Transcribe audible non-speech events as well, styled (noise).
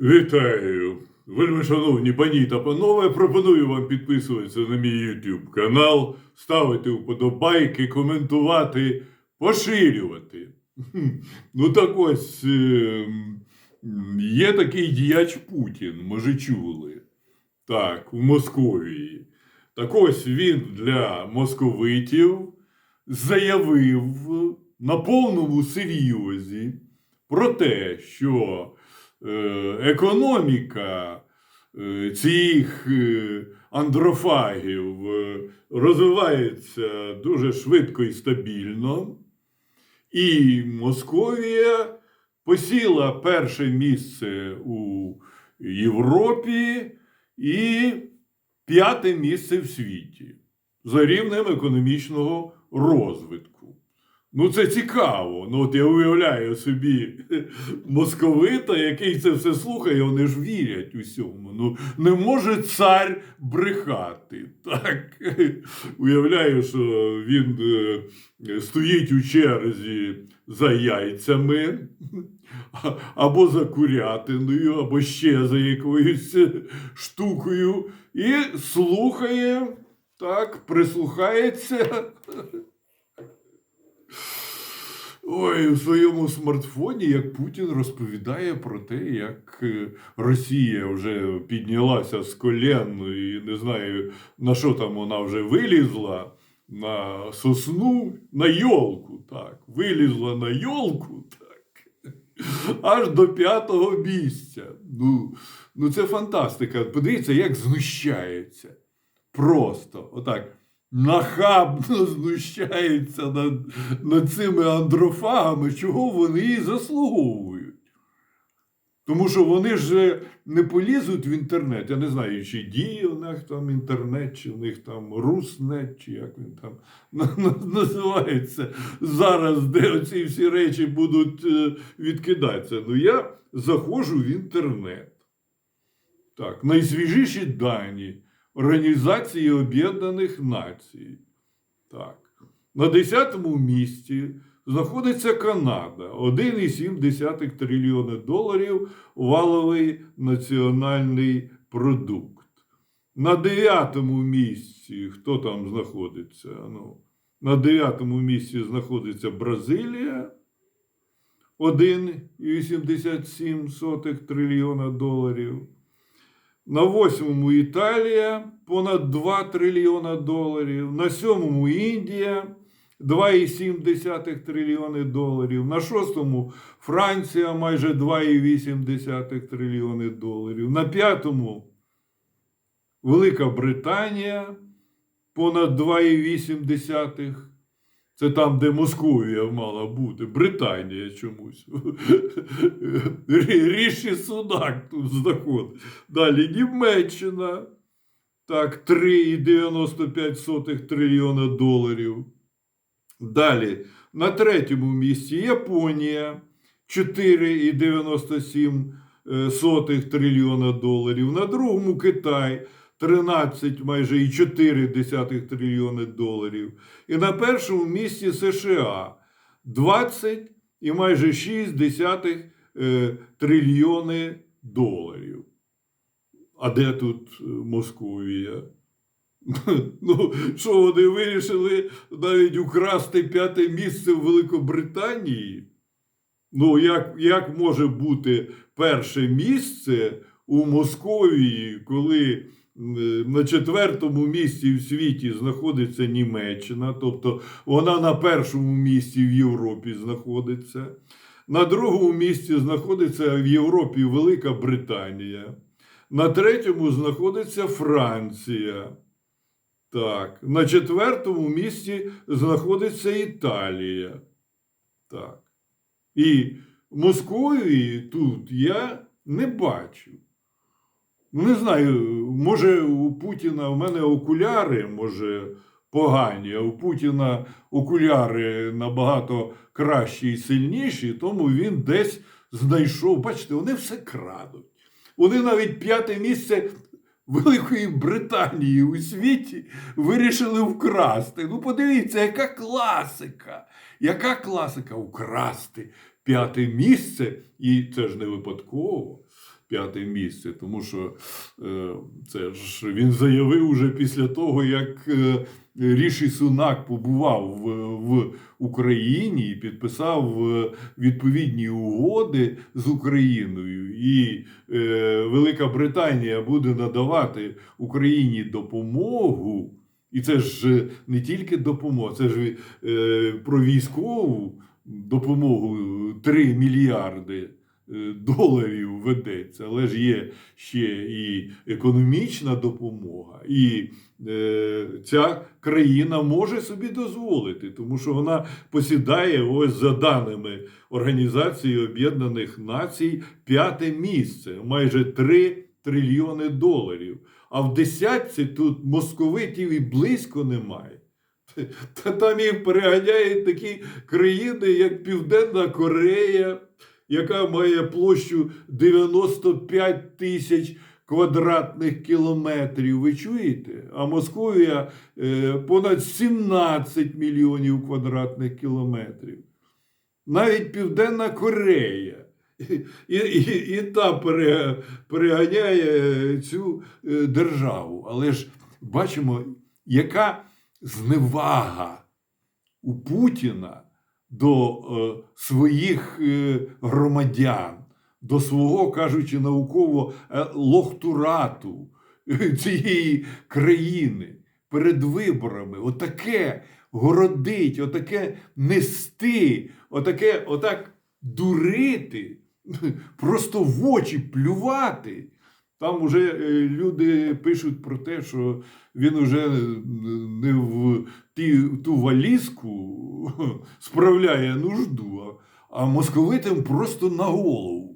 Вітаю! Вельми шановні пані та панове, пропоную вам підписуватися на мій YouTube канал, ставити вподобайки, коментувати, поширювати. Ну так ось е, є такий діяч Путін, може чули. Так, в Московії. Так ось він для московитів заявив на повному серйозі про те, що економіка е, цих е, андрофагів е, розвивається дуже швидко і стабільно, і Московія посіла перше місце у Європі і п'яте місце в світі за рівнем економічного розвитку. Ну, це цікаво. Ну, от я уявляю собі (laughs) московита, який це все слухає, вони ж вірять усьому. Ну, не може цар брехати. (laughs) Так? Уявляю, що він е, стоїть у черзі за яйцями, (laughs) або за курятиною, або ще за якоюсь штукою, і слухає, так, прислухається. Ой, у своєму смартфоні, як Путін розповідає про те, як е, Росія вже піднялася з колін і не знаю, на що там вона вже вилізла. На сосну, на йолку, так. Вилізла на йолку, так. Аж до п'ятого місця. Ну, ну це фантастика. Подивіться, як знущається. Просто отак нахабно знущається над, над цими андрофагами, чого вони і заслуговують. Тому що вони ж не полізуть в інтернет. Я не знаю, чи діє у них там інтернет, чи в них там Руснет, чи як він там на- на- називається зараз, де оці всі речі будуть е, відкидатися. Ну я заходжу в інтернет. Так, найсвіжіші дані Організації Об'єднаних Націй. Так. На 10-му місці знаходиться Канада 1,7 трильйони доларів валовий національний продукт. На 9-му місці хто там знаходиться? Ну, на 9-му місці знаходиться Бразилія 1,87 трильйона доларів. На восьмому Італія понад 2 трильйона доларів. На сьомому Індія 2,7 трильйони доларів. На шостому Франція майже 2,8 трильйони доларів. На п'ятому Велика Британія понад 2,8. Це там, де Московія мала бути. Британія чомусь. (laughs) Ріші Судак тут знаходить. Далі Німеччина. Так, 3,95 трильйона доларів. Далі на третьому місці Японія 4,97 трильйона доларів. На другому Китай 13 майже і 4 трильйони доларів. І на першому місці США 20 і майже 6 десятих е, трильйони доларів. А де тут е, Московія? (laughs) Ну, що вони вирішили навіть украсти п'яте місце в Великобританії? Ну, як, як може бути перше місце у Московії, коли на четвертому місці в світі знаходиться Німеччина, тобто вона на першому місці в Європі знаходиться, на другому місці знаходиться в Європі Велика Британія, на третьому знаходиться Франція. Так, на четвертому місці знаходиться Італія. Так. І Московії тут я не бачу. Не знаю, може у Путіна в мене окуляри, може, погані, а у Путіна окуляри набагато кращі і сильніші, тому він десь знайшов. Бачите, вони все крадуть. Вони навіть п'яте місце Великої Британії у світі вирішили вкрасти. Ну, подивіться, яка класика! Яка класика украсти п'яте місце, і це ж не випадково. П'яте місце, тому що е, це ж він заявив уже після того, як е, Ріші Сунак побував в, Україні і підписав е, відповідні угоди з Україною, і Велика Британія буде надавати Україні допомогу. І це ж не тільки допомога, це ж про військову допомогу 3 мільярди доларів ведеться, але ж є ще і економічна допомога, і е, ця країна може собі дозволити, тому що вона посідає, ось за даними Організації Об'єднаних Націй, п'яте місце, майже 3 трильйони доларів. А в десятці тут московитів і близько немає. Та там їх переганяють такі країни, як Південна Корея, яка має площу 95 тисяч квадратних кілометрів. Ви чуєте? А Московія е, понад 17 мільйонів квадратних кілометрів. Навіть Південна Корея. І, і, і та переганяє цю е, державу. Але ж бачимо, яка зневага у Путіна до е, своїх е, громадян, до свого, кажучи науково, е, лохтурату цієї країни перед виборами. Отаке городить, отаке нести, отаке, отак дурити, (laughs) просто в очі плювати. Там вже е, люди пишуть про те, що він уже не в ті, ту валізку (laughs) справляє нужду, а, московитим просто на голову